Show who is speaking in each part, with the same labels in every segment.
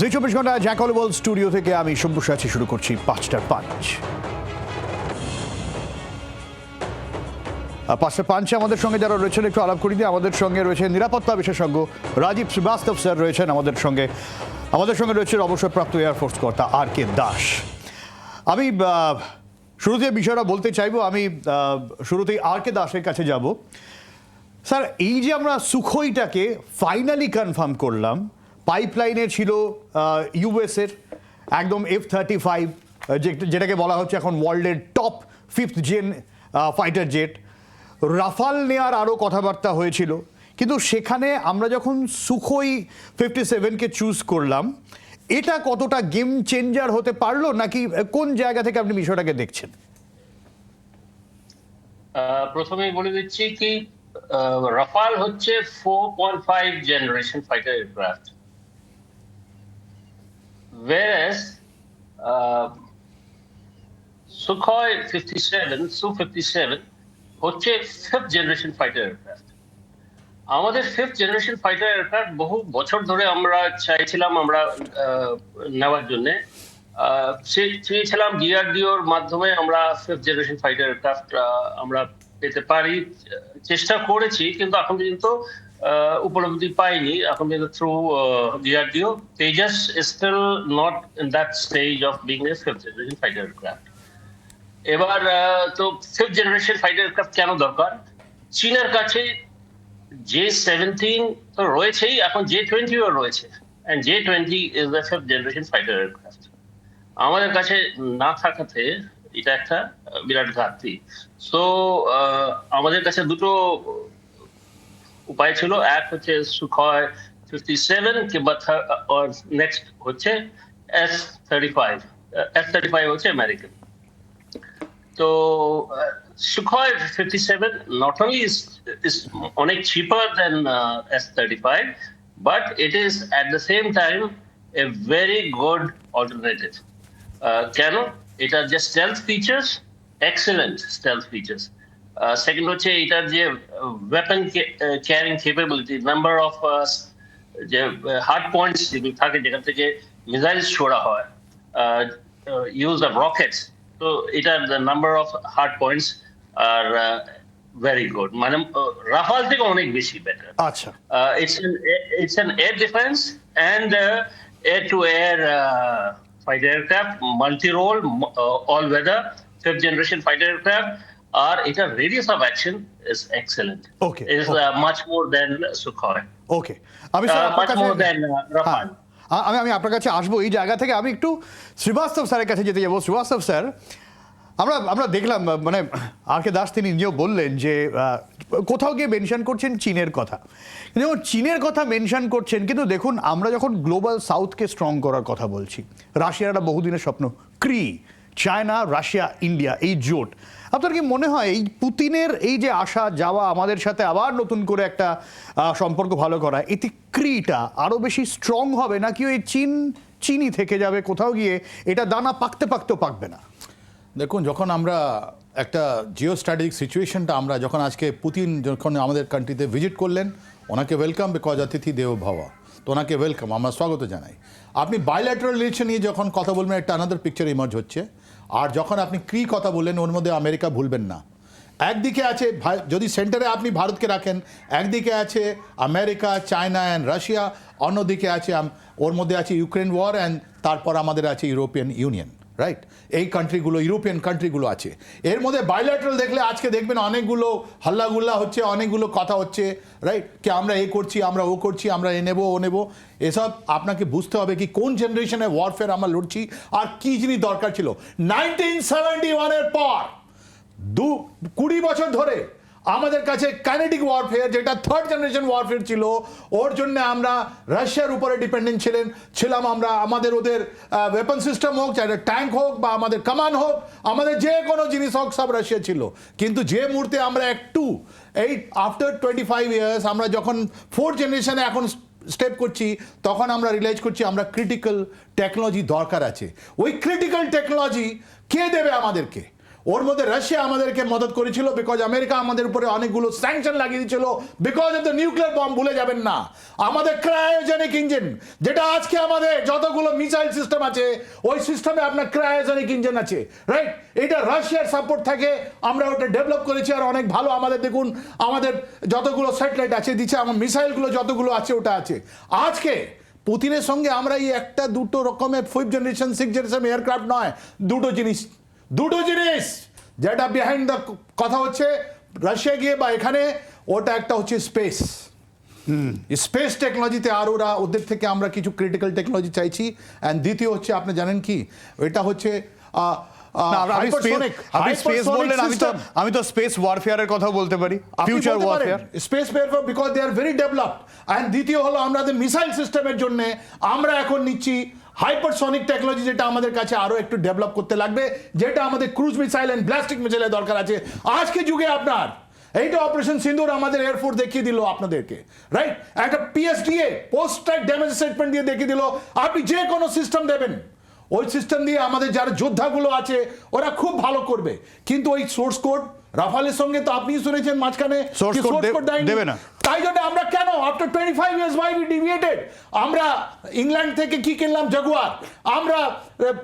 Speaker 1: জি চব্বিশ ঘণ্টা জ্যাকলবল স্টুডিও থেকে আমি শম্ভু সাচি শুরু করছি পাঁচটার পাঁচ। পাঁচটা পাঞ্চে আমাদের সঙ্গে যারা রয়েছেন, একটু আলাপ করি দিয়ে আমাদের সঙ্গে রয়েছে নিরাপত্তা বিশেষজ্ঞ রাজীব শ্রীবাস্তব স্যার রয়েছেন আমাদের সঙ্গে। আমাদের সঙ্গে রয়েছে অবসরপ্রাপ্ত এয়ারফোর্স কর্তা আর কে দাস। আমি শুরুতে বিষয়টা বলতে চাইব, আমি শুরুতেই আর কে দাসের কাছে যাব। স্যার, এই যে আমরা সুখইটাকে ফাইনালি কনফার্ম করলাম পাইপলাইনে ছিল ইউএসের একদম এফ থার্টি ফাইভ যেটাকে বলা হচ্ছে এখন ওয়ার্ল্ডের top fifth gen fighter jet Rafale নেয়ার আরও কথাবার্তা হয়েছিল। কিন্তু সেখানে আমরা যখন সুখই ফিফটি সেভেনকে চুজ করলাম এটা কতটা গেম চেঞ্জার হতে পারল নাকি কোন জায়গা থেকে আপনি বিষয়টাকে দেখছেন?
Speaker 2: আহ, প্রথমেই বলে দিচ্ছি কি রাফাল হচ্ছে four point five generation fighter aircraft whereas uh, Sukhoi 57, Su-57 হচ্ছে ফিফথ জেনারেশন ফাইটার এয়ারক্রাফট আমাদের ফিফথ জেনারেশন ফাইটার এয়ারক্রাফট বহু বছর ধরে আমরা চাইছিলাম আমরা নেওয়ার জন্য। চেয়েছিলাম ডিআরডিওর মাধ্যমে আমরা ফিফথ জেনারেশন ফাইটার এয়ারক্রাফট আমরা পেতে পারি। চেষ্টা করেছি কিন্তু এখন পর্যন্ত উপলব্ধি পাইনি। এখন পর্যন্ত through DRDO Tejas still not in that stage of being a fifth generation fighter aircraft এবার তো ফিফথ জেনারেশন ফাইটার এয়ারক্রাফট কেন দরকার? চীনের কাছে জে সেভেন্টিন তো রয়েছেই, এখন জে টোয়েন্টিও রয়েছে। And J twenty is the fifth generation fighter aircraft আমাদের কাছে না থাকাতে এটা একটা বিরাট ঘাটতি। সো আমাদের কাছে দুটো উপায় ছিল এক হচ্ছে সুখয় ফিফটি সেভেন কিংবা নেক্সট হচ্ছে S thirty five S thirty five হচ্ছে আমেরিকান তো Sukhoi 57 not only is is অনেক cheaper than uh, S35, but it is at the same time a very good alternative. Uh, কেন এটা যে stealth features, excellent stealth features. Uh, second হচ্ছে এটার যে weapon carrying capability, number of uh, যে hard points যেগুলো থাকে যেখান থেকে মিসাইল ছোড়া হয় ইউজ অফ রকেটস তো এটার number of hard points are very good মানে রাফাল থেকে অনেক বেশি বেটার
Speaker 1: আচ্ছা
Speaker 2: it's an it's an air defense and uh, air to air uh, fighter aircraft multi-role uh, all weather fifth are its radius of action is excellent.
Speaker 1: Okay,
Speaker 2: is
Speaker 1: okay.
Speaker 2: Uh, much more than Sukhoi.
Speaker 1: ওকে আমি sir
Speaker 2: uh,
Speaker 1: আপনার কাছে-
Speaker 2: more than uh,
Speaker 1: হ্যাঁ। আমি আমি আপনার কাছে আসব এই জায়গা থেকে। আমি একটু শ্রীবাস্তব স্যারের কাছে যেতে যাব। শ্রীবাস্তব স্যার আমরা আমরা দেখলাম মানে আর কে দাস তিনি নিজেও বললেন যে কোথাও গিয়ে মেনশন করছেন চীনের কথা। কিন্তু যখন চীনের কথা মেনশন করছেন কিন্তু দেখুন আমরা যখন গ্লোবাল সাউথকে স্ট্রং করার কথা বলছি রাশিয়ার একটা বহুদিনের স্বপ্ন ক্রি চায়না, রাশিয়া, ইন্ডিয়া, এই জোট। আপনার কি মনে হয় এই পুতিনের এই যে আসা, যাওয়া, আমাদের সাথে আবার নতুন করে একটা সম্পর্ক ভালো করা, এতে ক্রিটা আরও বেশি স্ট্রং হবে নাকি ওই চীন চিনি থেকে যাবে কোথাও গিয়ে, এটা দানা পাকতে পাকতেও পাকবে না?
Speaker 3: দেখুন, যখন আমরা একটা জিও স্ট্র্যাটেজিক সিচুয়েশনটা আমরা যখন আজকে পুতিন যখন আমাদের কান্ট্রিতে ভিজিট করলেন, ওনাকে ওয়েলকাম বিকজ অতিথি দেব ভাবা। তো ওনাকে ওয়েলকাম আমরা স্বাগত জানাই। আপনি বাইল্যাটারাল রিলেশন নিয়ে যখন কথা বলবেন, একটা আনাদার পিকচার ইমার্জ হচ্ছে। আর যখন আপনি ক্রি কথা বললেন, ওর মধ্যে আমেরিকা ভুলবেন না। একদিকে আছে যদি সেন্টারে আপনি ভারতকে রাখেন, একদিকে আছে আমেরিকা, চায়না অ্যান্ড রাশিয়া, অন্যদিকে আছে ওর মধ্যে আছে ইউক্রেন ওয়ার অ্যান্ড তারপর আমাদের আছে ইউরোপিয়ান ইউনিয়ন। রাইট এই কান্ট্রিগুলো ইউরোপিয়ান কান্ট্রিগুলো আছে। এর মধ্যে বাইল্যাটারাল দেখলে আজকে দেখবেন অনেকগুলো হাল্লাগুল্লা হচ্ছে, অনেকগুলো কথা হচ্ছে। রাইট কি আমরা এ করছি, আমরা ও করছি, আমরা এ নেব, ও নেব। এসব আপনাকে বুঝতে হবে কি কোন জেনারেশনে ওয়ারফেয়ার আমরা লড়ছি আর কী জিনিস দরকার ছিল। নাইনটিন সেভেন্টি ওয়ানের পর, দু, কুড়ি বছর ধরে আমাদের কাছে কাইনেটিক ওয়ারফেয়ার যেটা থার্ড জেনারেশন ওয়ারফেয়ার ছিল, ওর জন্য আমরা রাশিয়ার উপরে ডিপেন্ডেন্ট ছিলেন, ছিলাম আমরা আমাদের ওদের ওয়েপন সিস্টেম হোক চাই ট্যাঙ্ক হোক বা আমাদের কামান হোক, আমাদের যে কোনো জিনিস হোক, সব রাশিয়া ছিল। কিন্তু যে মুহূর্তে আমরা একটু, এই আফটার টোয়েন্টি ফাইভ ইয়ার্স আমরা যখন ফোর্থ জেনারেশনে এখন স্টেপ করছি, তখন আমরা রিয়েলাইজ করছি আমরা ক্রিটিক্যাল টেকনোলজি দরকার আছে। ওই ক্রিটিক্যাল টেকনোলজি কে দেবে আমাদেরকে? ওর মধ্যে রাশিয়া আমাদেরকে মদত করেছিল বিকজ আমেরিকা আমাদের উপরে অনেকগুলো স্যাংশন লাগিয়ে দিয়েছিল because of the nuclear bomb ভুলে যাবেন না। আমাদের ক্রায়োজেনিক ইঞ্জিন যেটা আজকে আমাদের যতগুলো মিসাইল সিস্টেম আছে, ওই সিস্টেমে আপনার ক্রায়োজেনিক ইঞ্জিন আছে রাইট এটা রাশিয়ার সাপোর্ট থাকে, আমরা ওটা ডেভেলপ করেছি আর অনেক ভালো আমাদের দেখুন, আমাদের যতগুলো স্যাটেলাইট আছে দিচ্ছে আমার মিসাইলগুলো যতগুলো আছে, ওটা আছে। আজকে পুতিনের সঙ্গে আমরা এই একটা দুটো রকমের fifth generation six generation aircraft নয়, দুটো জিনিস দুটো জিনিস যেটা বিহাইন্ড দ্য কথা হচ্ছে রাশিয়া গিয়ে বা এখানে ওটা একটা হচ্ছে স্পেস স্পেস টেকনোলজিতে আর ওরা ওদের থেকে আমরা কিছু ক্রিটিক্যাল টেকনোলজি চাইছি। অ্যান্ড দ্বিতীয় হচ্ছে আপনি জানেন কি? এটা হচ্ছে
Speaker 1: আমি তো স্পেস ওয়ারফেয়ারের কথা বলতে পারি। Future warfare
Speaker 3: space warfare because they are very developed and দ্বিতীয় হলো আমাদের মিসাইল সিস্টেমের জন্য আমরা এখন নিচ্ছি হাইপারসনিক টেকনোলজি যেটা আমাদের কাছে আরও একটু ডেভেলপ করতে লাগবে, যেটা আমাদের ক্রুজ মিসাইল এন্ড ব্লাস্টিক মিসাইলের দরকার আছে। আজকে যুগে আপনার, এইটা অপারেশন সিন্দুর আমাদের এয়ারফোর্স দেখিয়ে দিল আপনাদেরকে রাইট একটা PSDA post track damage statement দিয়ে দেখিয়ে দিল। আপনি যে কোনো সিস্টেম দেবেন। ওই সিস্টেম দিয়ে আমাদের যারা যোদ্ধাগুলো আছে, ওরা খুব ভালো করবে। কিন্তু ওই সোর্স কোড রাফালের সঙ্গে তো আপনি শুনেছেন মাঝখানে।
Speaker 1: দেবে না।
Speaker 3: তাই জন্য আমরা কেন? After twenty five years why we deviated আমরা ইংল্যান্ড থেকে কি কিনলাম? জাগুয়ার আমরা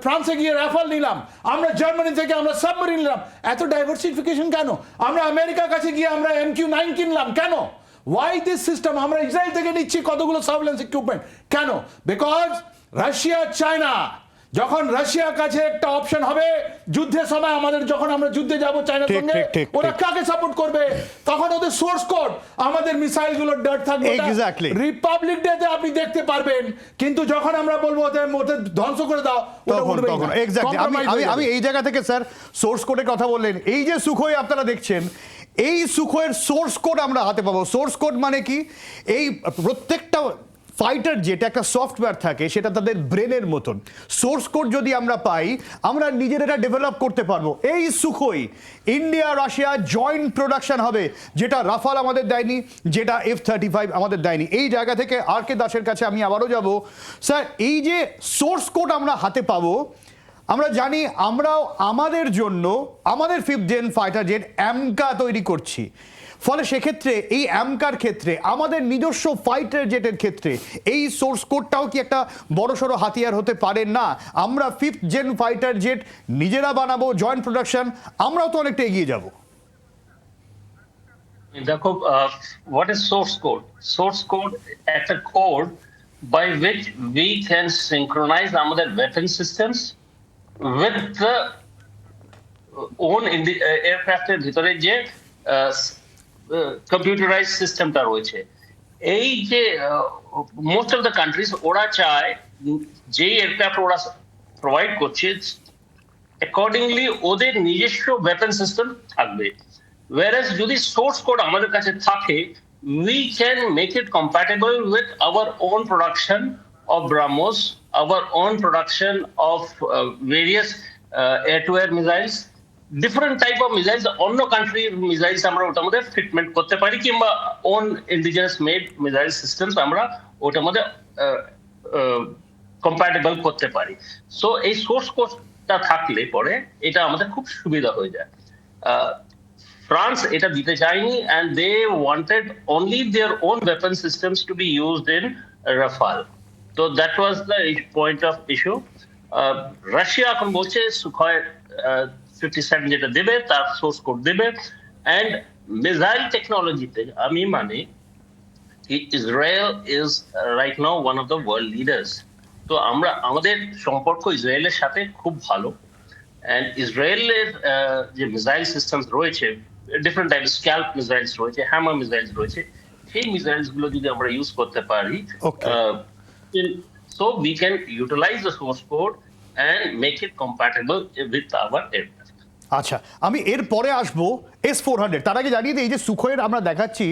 Speaker 3: ফ্রান্সে গিয়ে রাফাল নিলাম। আমরা জার্মানি থেকে আমরা সাবমেরিন নিলাম। এত ডাইভার্সিফিকেশন কেন? আমরা আমেরিকার কাছে গিয়ে আমরা এম কিউ নাইন কিনলাম। কেন? ওয়াই দিস সিস্টেম আমরা ইসরায়েল থেকে নিচ্ছি কতগুলো সার্ভেলেন্স ইকুইপমেন্ট কেন? বিকজ রাশিয়া চায়না যখন রাশিয়ার কাছে একটা অপশন হবে যুদ্ধের সময় আমাদের যখন আমরা যুদ্ধে যাব চায়নার সঙ্গে ওরা কাকে সাপোর্ট করবে? তখন ওদের সোর্স কোড আমাদের মিসাইলগুলোর ডার্ট থাকবে।
Speaker 1: Exactly.
Speaker 3: রিপাবলিক ডে তে আপনি দেখতে পারবেন। কিন্তু যখন আমরা বলব ওদের ওদের ধ্বংস করে দাও
Speaker 1: তখন তখন। এক্স্যাক্টলি আমি আমি আমি এই জায়গা থেকে স্যার সোর্স কোডের কথা বললেন। এই যে সুখই আপনারা দেখছেন এই সুখয়ের সোর্স কোড আমরা হাতে পাবো। সোর্স কোড মানে কি? এই প্রত্যেকটা ফাইটার যেটা একটা সফটওয়্যার থাকে, সেটা তাদের ব্রেনের মতন। সোর্স কোড যদি আমরা পাই, আমরা নিজেরা ডেভেলপ করতে পারব। এই Sukhoi India, Russia joint production হবে, যেটা রাফাল আমাদের দেয়নি, যেটা এফ থার্টি ফাইভ আমাদের দেয়নি। এই জায়গা থেকে আর কে দাসের কাছে আমি আবারও যাব। স্যার, এই যে সোর্স কোড আমরা হাতে পাবো, আমরা জানি আমরাও আমাদের জন্য, আমাদের fifth gen fighter jet AMCA তৈরি করছি। ফলে সেক্ষেত্রে এই অ্যামকার ক্ষেত্রে, আমাদের নিজস্ব ফাইটার জেটের ক্ষেত্রে, এই সোর্স কোডটাও কি একটা বড়সড় হাতিয়ার হতে পারে? না, আমরা ফিফথ জেন ফাইটার জেট নিজেরা বানাবো জয়েন্ট প্রোডাকশন আমরাও তো অনেকটা এগিয়ে যাব।
Speaker 2: দেখো what is source code source code একটা code by which we can synchronise আমাদের weapon systems with the in the এয়ারক্রাফটের ভিতরে যে কম্পিউটারাইজ সিস্টেমটা রয়েছে। এই যে মোস্ট অফ দ্য কান্ট্রিজ ওরা চায় যে এয়ারক্রাফ্ট ওরা প্রোভাইড করছে অ্যাকর্ডিংলি ওদের নিজস্ব ওয়েপন সিস্টেম থাকবে। ওয়ারেস যদি সোর্স কোড আমাদের কাছে থাকে we can make it compatible with our own production of BrahMos our own production of various air to air missiles different type of missiles, অন্য কান্ট্রির মিসাইলস আমরা ওটার মধ্যে ফিটমেন্ট করতে পারি কিংবা own indigenous made missile systems আমরা ওটার মধ্যে কম্প্যাটেবল করতে পারি। সো এই সোর্স কোডটা থাকলে পরে এটা আমাদের খুব সুবিধা হয়ে যায়। ফ্রান্স এটা দিতে চায়নি and they wanted only their own weapon systems to be used in Rafale তো that was the point of issue Russia এখন বলছে সুখয় ফিফটি সেভেন যেটা দেবে তার সোর্স কোড দেবে অ্যান্ড মিসাইল টেকনোলজিতে আমি মানে Israel is right now one of the world leaders তো আমরা আমাদের সম্পর্ক ইসরায়েলের সাথে খুব ভালো অ্যান্ড ইসরায়েলের যে মিসাইল সিস্টেম রয়েছে ডিফারেন্ট টাইপ স্ক্যাল্প মিসাইলস রয়েছে হ্যামার মিসাইলস রয়েছে সেই মিসাইলসগুলো যদি আমরা ইউজ করতে পারি. So we can utilise the source code
Speaker 1: আচ্ছা আমি এর পরে আসব এস ফোর হান্ড্রেড তার আগে জানিয়ে দিই এই যে সুখয়ের আমরা দেখাচ্ছি,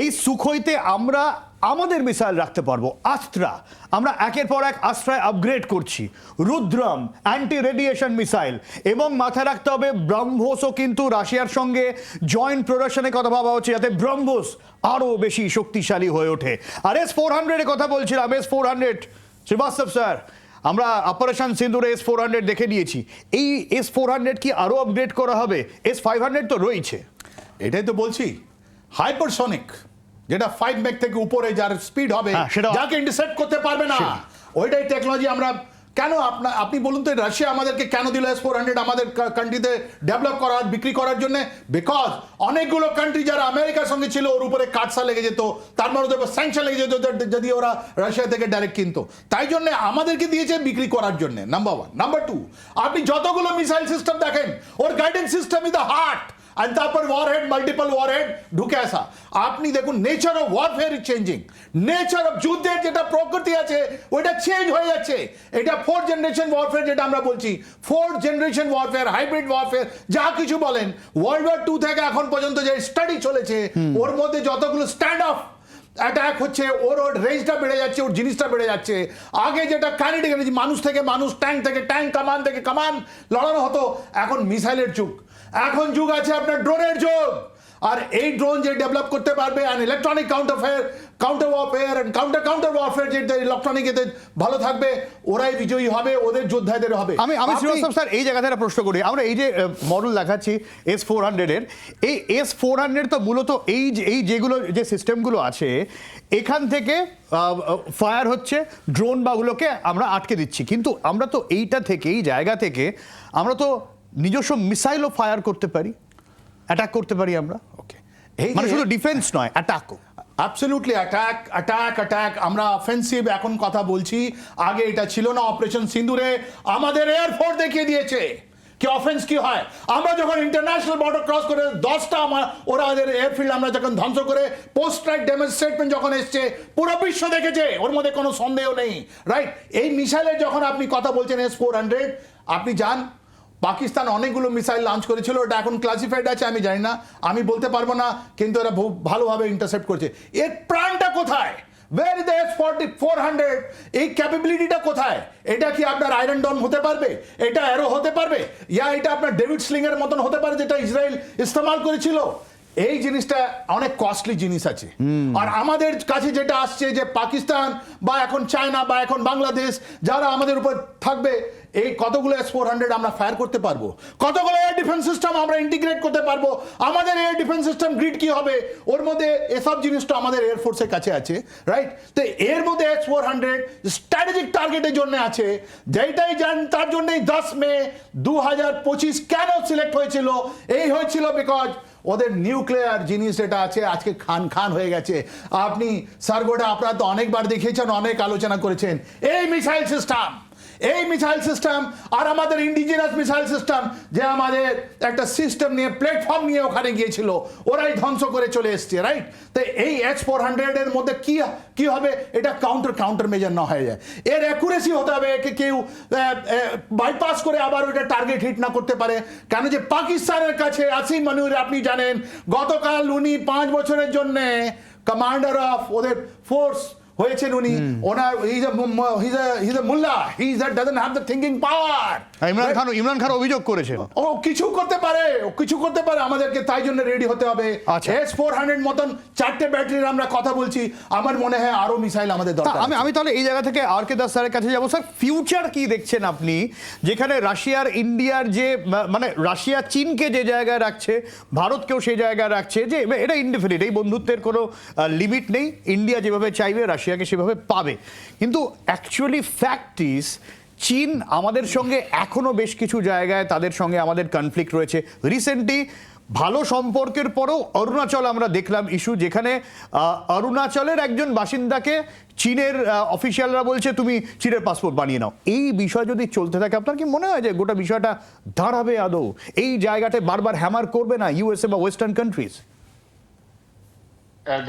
Speaker 1: এই সুখইতে আমরা আমাদের মিসাইল রাখতে পারব আস্ত্রা আমরা একের পর এক আস্ত্রায় আপগ্রেড করছি, রুদ্রম অ্যান্টি রেডিয়েশন মিসাইল। এবং মাথায় রাখতে হবে, ব্রহ্মোসও কিন্তু রাশিয়ার সঙ্গে জয়েন্ট প্রোডাকশনের কথা ভাবা হচ্ছে, যাতে ব্রহ্মোস আরও বেশি শক্তিশালী হয়ে ওঠে। আর এস ফোর হান্ড্রেডের কথা বলছিলাম S four hundred Srivastava sir আমরা operation Sindoor S four hundred দেখে নিয়েছি। এই এস ফোর হান্ড্রেড কি আরও আপগ্রেড করা হবে? এস ফাইভ হান্ড্রেড তো রয়েছে।
Speaker 3: এটাই তো বলছি। হাইপারসনিক যেটা ফাইভ মেক থেকে উপরে যার স্পিড হবে
Speaker 1: হ্যাঁ, সেটা-
Speaker 3: যাকে ইন্টারসেপ্ট করতে পারবে না। ওইটাই টেকনোলজি আমরা কেন আপনার আপনি বলুন তো রাশিয়া আমাদেরকে কেন দিল এস ফোর হান্ড্রেড আমাদের কান্ট্রিতে ডেভেলপ করার বিক্রি করার জন্য? বিকজ অনেকগুলো কান্ট্রি যারা আমেরিকার সঙ্গে ছিল, ওর উপরে কাটসা লেগে যেত, তার মানে ওদের স্যাংশন লেগে যেত যদি- ওরা রাশিয়া থেকে ডাইরেক্ট কিনতো। তাই জন্য আমাদেরকে দিয়েছে বিক্রি করার জন্য নাম্বার ওয়ান নাম্বার টু আপনি যতগুলো মিসাইল সিস্টেম দেখেন, ওর guidance system is the heart আর তারপর মাল্টিপল ওয়ারহেড ঢুকে আসা। আপনি দেখুন nature of warfare is changing nature of যুদ্ধের যেটা প্রকৃতি আছে ওইটা চেঞ্জ হয়ে যাচ্ছে। এটা ফোর্থ জেনারেশন ওয়ারফেয়ার যেটা আমরা বলছি। Fourth generation warfare hybrid warfare যা কিছু বলেন ওয়ার্ল্ড ওয়ার টু থেকে এখন পর্যন্ত যে স্টাডি চলেছে ওর মধ্যে যতগুলো স্ট্যান্ড অফ অ্যাটাক হচ্ছে ওর ওর রেঞ্জটা বেড়ে যাচ্ছে ওর জিনিসটা বেড়ে যাচ্ছে। আগে যেটা কানেটিক মানুষ থেকে মানুষ ট্যাঙ্ক থেকে ট্যাঙ্ক কামান থেকে কামান লড়ানো হতো। এখন মিসাইলের যুগ। এখন যুগ আছে আপনার ড্রোনের যুগ। আর এই ড্রোন যে ডেভেলপ করতে পারবে and electronic counterfare counter warfare and counter counter warfare যেটা ইলেকট্রনিক এতে ভালো থাকবে ওরাই বিজয়ী হবে ওদের যোদ্ধাদের হবে।
Speaker 1: আমি আমি শ্রীবাস্তব স্যার এই একটা প্রশ্ন করি। আমরা এই যে মডেল দেখাচ্ছি এস ফোর হান্ড্রেডের এই এস ফোর হান্ড্রেড তো মূলত এই যে- এই যেগুলো যে সিস্টেমগুলো আছে এখান থেকে ফায়ার হচ্ছে ড্রোন বাগুলোকে আমরা আটকে দিচ্ছি। কিন্তু আমরা তো এইটা থেকে এই জায়গা থেকে আমরা তো নিজস্ব মিসাইলও ফায়ার করতে পারি অ্যাটাক করতে পারি আমরা।
Speaker 3: ওকে এই
Speaker 1: মানে শুধু ডিফেন্স নয় অ্যাটাকও
Speaker 3: অ্যাবসলিউটলি অ্যাটাক অ্যাটাক অ্যাটাক আমরা অফেন্সিভ এখন কথা বলছি। আগে এটা ছিল না অপারেশন সিন্দুরে। আমাদের এয়ারফোর্স দেখিয়ে দিয়েছে কি অফেন্স কি হয়। আমরা যখন ইন্টারন্যাশনাল বর্ডার ক্রস করে দশটা আমার ওরা ওদের এয়ারফিল্ড আমরা যখন ধ্বংস করে পোস্ট স্ট্রাইক ড্যামেজ স্টেটমেন্ট যখন এসছে পুরো বিশ্ব দেখেছে। ওর মধ্যে কোনো সন্দেহ নেই রাইট এই মিসাইলের যখন আপনি কথা বলছেন এস ফোর হান্ড্রেড আপনি যান পাকিস্তান অনেকগুলো মিসাইল লঞ্চ করেছিল, ওটা এখন ক্লাসিফাইড আছে, আমি জানি না, আমি বলতে পারব না, কিন্তু এরা ভালোভাবে ইন্টারসেপ্ট করছে। এর প্রাণটা কোথায়? Where is S forty four hundred এই ক্যাপাবিলিটিটা কোথায়? এটা কি আপনার আয়রন ডন হতে পারবে? এটা অ্যারো হতে পারবে? ইয়া, এটা আপনার ডেভিড স্লিং এর মতন হতে পারে, যেটা ইসরায়েল ইস্তেমাল করেছিল? এই জিনিসটা অনেক কস্টলি জিনিস আছে। আর আমাদের কাছে যেটা আসছে যে পাকিস্তান বা এখন চায়না বা এখন বাংলাদেশ যারা আমাদের উপর থাকবে এই কতগুলো এস ফোর হান্ড্রেড আমরা ফায়ার করতে পারব? কতগুলো এয়ার ডিফেন্স সিস্টেম আমরা ইন্টিগ্রেট করতে পারব? আমাদের এয়ার ডিফেন্স সিস্টেম গ্রিড কি হবে? ওর মধ্যে এসব জিনিসটা আমাদের এয়ারফোর্সের কাছে আছে রাইট তো এর মধ্যে এস ফোর হান্ড্রেড স্ট্র্যাটেজিক টার্গেটের জন্য আছে যেটাই জান তার জন্যই দশ মে দু হাজার পঁচিশ কেন সিলেক্ট হয়েছিল? এই হয়েছিল বিকজ ওদের নিউক্লিয়ার জিনিস এটা আছে, আজকে খান খান হয়ে গেছে। আপনি সারগোডা আপনারা তো অনেকবার দেখিয়েছেন, অনেক আলোচনা করেছেন। এই মিসাইল সিস্টেম! এই মিসাইল সিস্টেম আর আমাদের ইন্ডিজিনাস মিসাইল সিস্টেম যে আমাদের একটা সিস্টেম নিয়ে প্ল্যাটফর্ম নিয়ে ওখানে গিয়েছিল, ওরাই ধ্বংস করে চলে এসছে রাইট তো এই এস ফোর হান্ড্রেডের মধ্যে কি কি হবে? এটা কাউন্টার কাউন্টার মেজার না হয়ে যায়। এর অ্যাকুরেসি হতে হবে কেউ বাইপাস করে আবার ওইটা টার্গেট হিট না করতে পারে। কেন যে পাকিস্তানের কাছে আসিম মনুর, আপনি জানেন, গতকাল উনি পাঁচ বছরের জন্যে কমান্ডার অফ ওদের force হয়েছেন উনি ওনার his his his Mulla his doesn't have the thinking power
Speaker 1: Imran Khan Imran Khan অভিযোগ করেছেন।
Speaker 3: ও কিছু করতে পারে ও কিছু করতে পারে আমাদেরকে তাই জন্য রেডি হতে হবে। এস ফোর হান্ড্রেড মতন চারটে ব্যাটারির আমরা কথা বলছি আমার মনে হয় আরও মিসাইল আমাদের দরকার
Speaker 1: আমি আমি তাহলে এই জায়গা থেকে আর কে দাস স্যারের কাছে যাব। স্যার ফিউচার কি দেখছেন আপনি? যেখানে রাশিয়ার ইন্ডিয়ার যে মানে রাশিয়া চীনকে যে জায়গায় রাখছে ভারতকেও সেই জায়গায় রাখছে যে এটা ইনডিফিনিট এই বন্ধুত্বের কোনো লিমিট নেই। ইন্ডিয়া যেভাবে চাইবে রাশিয়াকে সেভাবে পাবে। কিন্তু অ্যাকচুয়ালি ফ্যাক্ট ইজ চীন আমাদের সঙ্গে এখনও বেশ কিছু জায়গায় তাদের সঙ্গে আমাদের কনফ্লিক্ট রয়েছে। রিসেন্টলি ভালো সম্পর্কের পরেও অরুণাচল আমরা দেখলাম ইস্যু, যেখানে অরুণাচলের একজন বাসিন্দাকে চীনের অফিসিয়ালরা বলছে, তুমি চীনের পাসপোর্ট বানিয়ে নাও। এই বিষয় যদি চলতে থাকে, আপনার কি মনে হয় যে গোটা বিষয়টা দাঁড়াবে আদৌ? এই জায়গাটায় বারবার হ্যামার করবে না ইউএসএ বা ওয়েস্টার্ন কান্ট্রিজ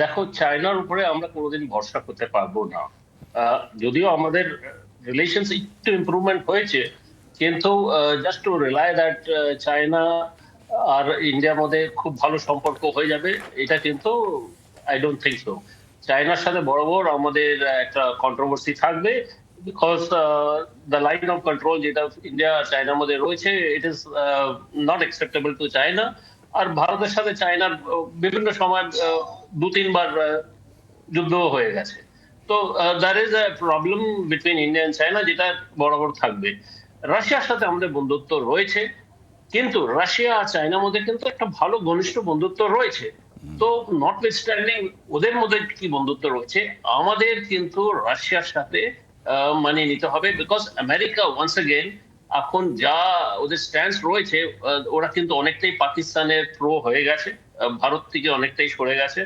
Speaker 2: দেখো চায়নার উপরে আমরা কোনোদিন ভরসা করতে পারব না। যদিও আমাদের রিলেশনস একটু ইমপ্রুভমেন্ট হয়েছে, কিন্তু just to rely that China আর ইন্ডিয়ার মধ্যে খুব ভালো সম্পর্ক হয়ে যাবে, এটা কিন্তু আই ডোন্ট থিঙ্ক সো চায়নার সাথে বরাবর আমাদের একটা কন্ট্রোভার্সি থাকবে because the line of control যেটা ইন্ডিয়া চায়নার মধ্যে রয়েছে it is not acceptable to China আর ভারতের সাথে চায়নার বিভিন্ন সময় দু তিনবার যুদ্ধ হয়ে গেছে। তো there is a problem between India and China যেটা বরাবর থাকবে। রাশিয়ার সাথে আমাদের বন্ধুত্ব রয়েছে কিন্তু রাশিয়া আর চায়নার মধ্যে কিন্তু একটা ভালো ঘনিষ্ঠ বন্ধুত্ব রয়েছে। তো নট স্ট্যান্ডিং ওদের মধ্যে কি বন্ধুত্ব রয়েছে আমাদের কিন্তু রাশিয়ার সাথে মানিয়ে নিতে হবে বিকজ আমেরিকা ওয়ান্স অ্যাগেন এখন যা ওদের স্ট্যান্স রয়েছে ওরা কিন্তু অনেকটাই পাকিস্তানের প্রো হয়ে গেছে ভারত থেকে অনেকটাই সরে গেছে।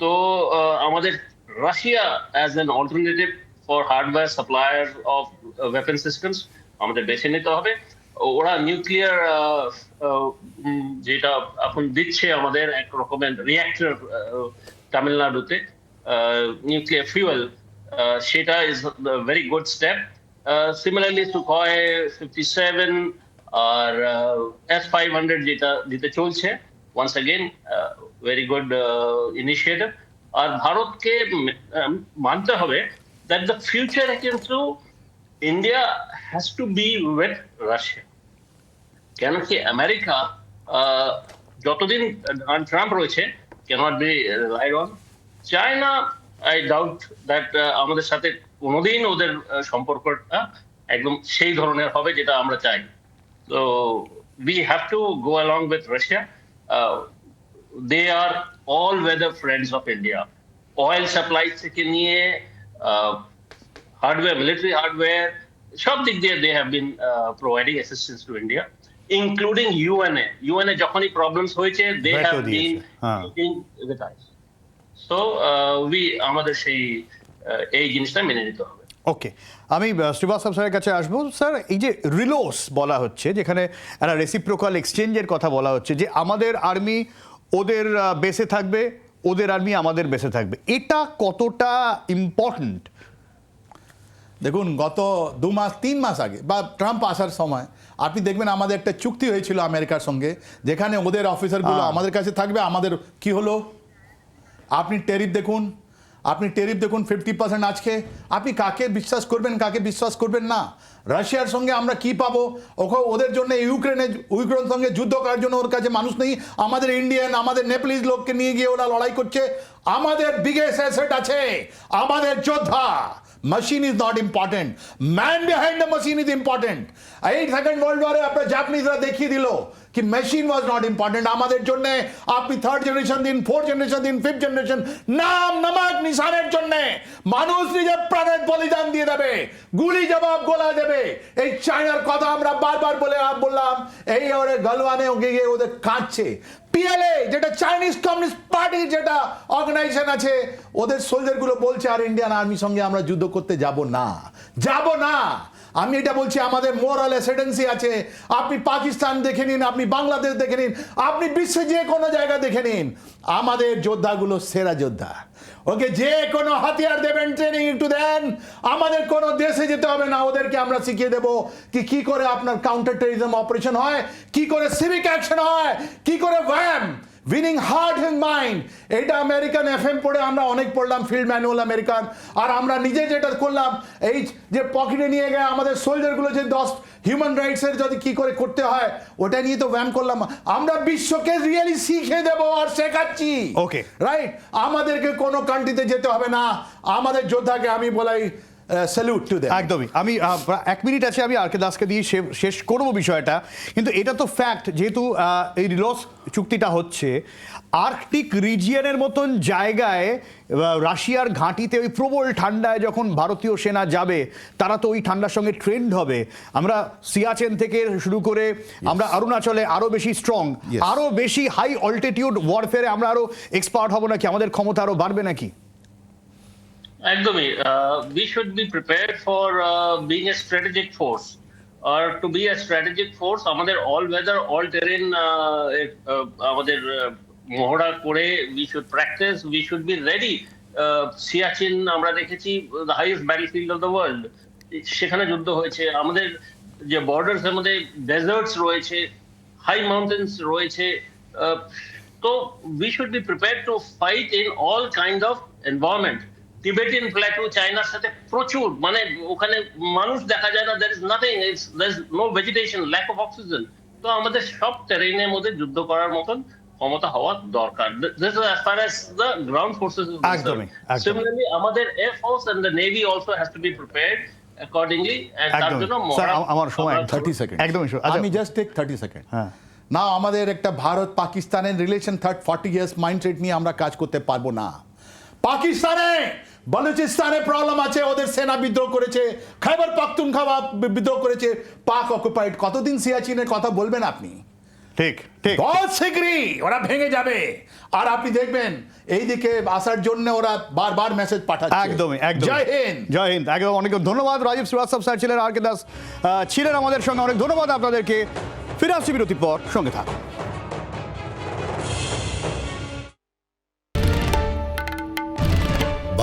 Speaker 2: তো আমাদের Russia as an alternative for hardware supplier of weapon systems আমাদের বেছে নিতে হবে। ওরা নিউক্লিয়ার যেটা এখন দিচ্ছে আমাদের এক রকমের রিয়াক্টর তামিলনাড়ুতে নিউক্লিয়ার ফিউয়েল সেটা is very good step similarly Sukhoi fifty seven R S five hundred যেটা দিতে চলছে once again very good initiative আর ভারতকে মানতে হবে দ্যাট দ্য ফিউচারে কিন্তু India has to be with Russia কেন কি আমেরিকা যতদিন ট্রাম্প রয়েছে can't be ride on China I doubt that আমাদের সাথে কোনোদিন ওদের সম্পর্কটা একদম সেই ধরনের হবে যেটা আমরা চাই তো we have to go along with Russia. They are all weather friends of India. Oil supplies থেকে নিয়ে হার্ডওয়্যার মিলিটারি হার্ডওয়্যার সব দিক দিয়ে they have been providing assistance to India including UNA UNA যখনই প্রবলেমস হয়েছে they
Speaker 1: have
Speaker 2: been. With so we আমাদের সেই এই জিনিসটা মেনে নিতে হবে
Speaker 1: ওকে আমি শ্রীবাস্তব স্যারের কাছে আসব স্যার এই যে রিলোস বলা হচ্ছে যেখানে একটা রেসিপ্রোকাল এক্সচেঞ্জের কথা বলা হচ্ছে যে আমাদের আর্মি ওদের বেসে থাকবে ওদের আর্মি আমাদের বেসে থাকবে। এটা কতটা ইম্পর্ট্যান্ট
Speaker 3: দেখুন গত দু মাস তিন মাস আগে বা ট্রাম্প আসার সময় আপনি দেখবেন আমাদের একটা চুক্তি হয়েছিল আমেরিকার সঙ্গে যেখানে ওদের অফিসারগুলো। আমাদের কাছে থাকবে আমাদের কি হলো? আপনি টেরিফ দেখুন আপনি টেরিফ দেখুন ফিফটি পার্সেন্ট আজকে আপনি কাকে বিশ্বাস করবেন, কাকে বিশ্বাস করবেন না? রাশিয়ার সঙ্গে আমরা কি পাবো? ওকে ওদের জন্য ইউক্রেনে ইউক্রেন সঙ্গে যুদ্ধ করার জন্য ওর কাছে মানুষ নেই। আমাদের ইন্ডিয়ান, আমাদের নেপালিজ লোককে নিয়ে গিয়ে ওরা লড়াই করছে। আমাদের বিগেস্ট অ্যাসেট আছে, আমাদের যোদ্ধা। Machine is not important man behind the machine is important এই সেকেন্ড ওয়ার্ল্ড ওয়ারে আপনার জাপানিজরা দেখিয়ে দিল কি মেশিন ওয়াজ নট ইম্পর্টেন্ট আমাদের জন্য, আপনি থার্ড জেনারেশন দিন ফোর্থ জেনারেশন দিন ফিফথ জেনারেশন নাম নামাক নিশানের জন্য মানুষ নিজের প্রাণের বলিদান দিয়ে দেবে, গুলি জবাব গোলা দেবে। এই চায়নার কথা আমরা বারবার বলে বললাম, এই ওরে গলওয়ানে গিয়ে ওদের কাঁদছে। পিএলএ যেটা চাইনিজ কমিউনিস্ট পার্টির যেটা অর্গানাইজেশন আছে, ওদের সোলজারগুলো বলছে, আর ইন্ডিয়ান আর্মির সঙ্গে আমরা যুদ্ধ করতে যাব না। যাব না! আমি এটা বলছি, আমাদের মোরাল এসিডেন্সি আছে। আপনি পাকিস্তান দেখে নিন, আপনি বাংলাদেশ দেখে নিন, আপনি বিশ্বে যে কোনো জায়গা দেখে নিন। আমাদের যোদ্ধাগুলো সেরা যোদ্ধা। ওকে যে কোনো হাতিয়ার দেবেন ট্রেনিং একটু দেন। আমাদের কোনো দেশে যেতে হবে না, ওদেরকে আমরা শিখিয়ে দেব কি কি করে আপনার কাউন্টার টেরিজম অপারেশন হয়, কি করে সিভিক অ্যাকশন হয়, কি করে ভ্যাম উইনিং হার্ট অ্যান্ড মাইন্ড এটা আমেরিকান এফ এম পড়ে আমরা অনেক পড়লাম ফিল্ড ম্যানুয়াল আমেরিকান আর আমরা নিজে যেটা করলাম এই যে পকেটে নিয়ে গিয়ে আমাদের সোলজারগুলো যে দশ হিউম্যান রাইটসের যদি কি করে করতে হয় ওটা নিয়ে তো ব্যায়াম করলাম। আমরা বিশ্বকে রিয়েলি শিখে দেব আর শেখাচ্ছি।
Speaker 1: ওকে
Speaker 3: রাইট আমাদেরকে কোনো কান্ট্রিতে যেতে হবে না। আমাদের যোদ্ধাকে আমি বলাই স্যালুট টু দেম
Speaker 1: একদমই। আমি এক মিনিট আছে আমি আরকে দাসকে দিয়ে শেষ করব বিষয়টা। কিন্তু এটা তো ফ্যাক্ট যেহেতু এই রিলস চুক্তিটা হচ্ছে আর্কটিক রিজিয়নের মতন জায়গায় রাশিয়ার ঘাঁটিতে ওই প্রবল ঠান্ডায় যখন ভারতীয় সেনা যাবে তারা তো ওই ঠান্ডার সঙ্গে ট্রেন্ড হবে। আমরা সিয়াচেন থেকে শুরু করে আমরা অরুণাচলে আরও বেশি স্ট্রং আরও বেশি হাই অল্টিটিউড ওয়ারফেয়ারে আমরা আরও এক্সপার্ট হব নাকি? আমাদের ক্ষমতা আরও বাড়বে নাকি?
Speaker 2: একদমই we should be prepare for being a strategic force R to be a strategic force আমাদের অল ওয়েদার অল টেরেন আমাদের মহড়া করে we should practice we should be ready Siachen আমরা দেখেছি the highest battlefield of the world সেখানে যুদ্ধ হয়েছে। আমাদের যে বর্ডার্স এর মধ্যে ডেজার্টস রয়েছে হাই মাউন্টেন্স রয়েছে তো we should be prepare to fight in all kind of environment Tibetan plateau চায়নার সাথে প্রচুর মানে ওখানে মানুষ দেখা যায় না there is nothing there is no vegetation lack of oxygen তো আমাদের সব টেরেনের মধ্যে যুদ্ধ করার মতন ক্ষমতা হওয়া দরকার this as far as the ground forces
Speaker 1: একদমই।
Speaker 2: সিমিলারলি আমাদের air force and the navy also has to be prepared accordingly and তার জন্য
Speaker 1: স্যার, আমার সময়
Speaker 2: আমরা-
Speaker 3: থার্টি সেকেন্ড
Speaker 1: একদমই। আচ্ছা।
Speaker 3: আমি জাস্ট টেক থার্টি সেকেন্ড
Speaker 1: হ্যাঁ।
Speaker 3: না আমাদের একটা ভারত পাকিস্তানের relation third forty years mindset নিয়ে আমরা কাজ করতে পারব না পাকিস্তানে বলুচিস্তানে প্রবলেম আছে ওদের সেনা বিদ্রোহ করেছে খাইবার পাখতুনখাওয়া বিদ্রোহ করেছে পাক অকুপাইড কতদিন সিয়াচিনের কথা বলবেন আপনি?
Speaker 1: ঠিক ঠিক।
Speaker 3: বহুত শীঘ্রই ওরা ভেঙে যাবে। আর আপনি দেখবেন এইদিকে আসার জন্য ওরা বারবার মেসেজ পাঠাচ্ছে।
Speaker 1: একদমই একদম
Speaker 3: জয় হিন্দ।
Speaker 1: জয় হিন্দ একদম। অনেক ধন্যবাদ রাজীব শ্রীবাস্তব স্যার ছিলেন আর কে দাস ছিলেন আমাদের সঙ্গে। অনেক ধন্যবাদ আপনাদেরকে। ফিরে আসছি বিরতির পর সঙ্গে থাকুন।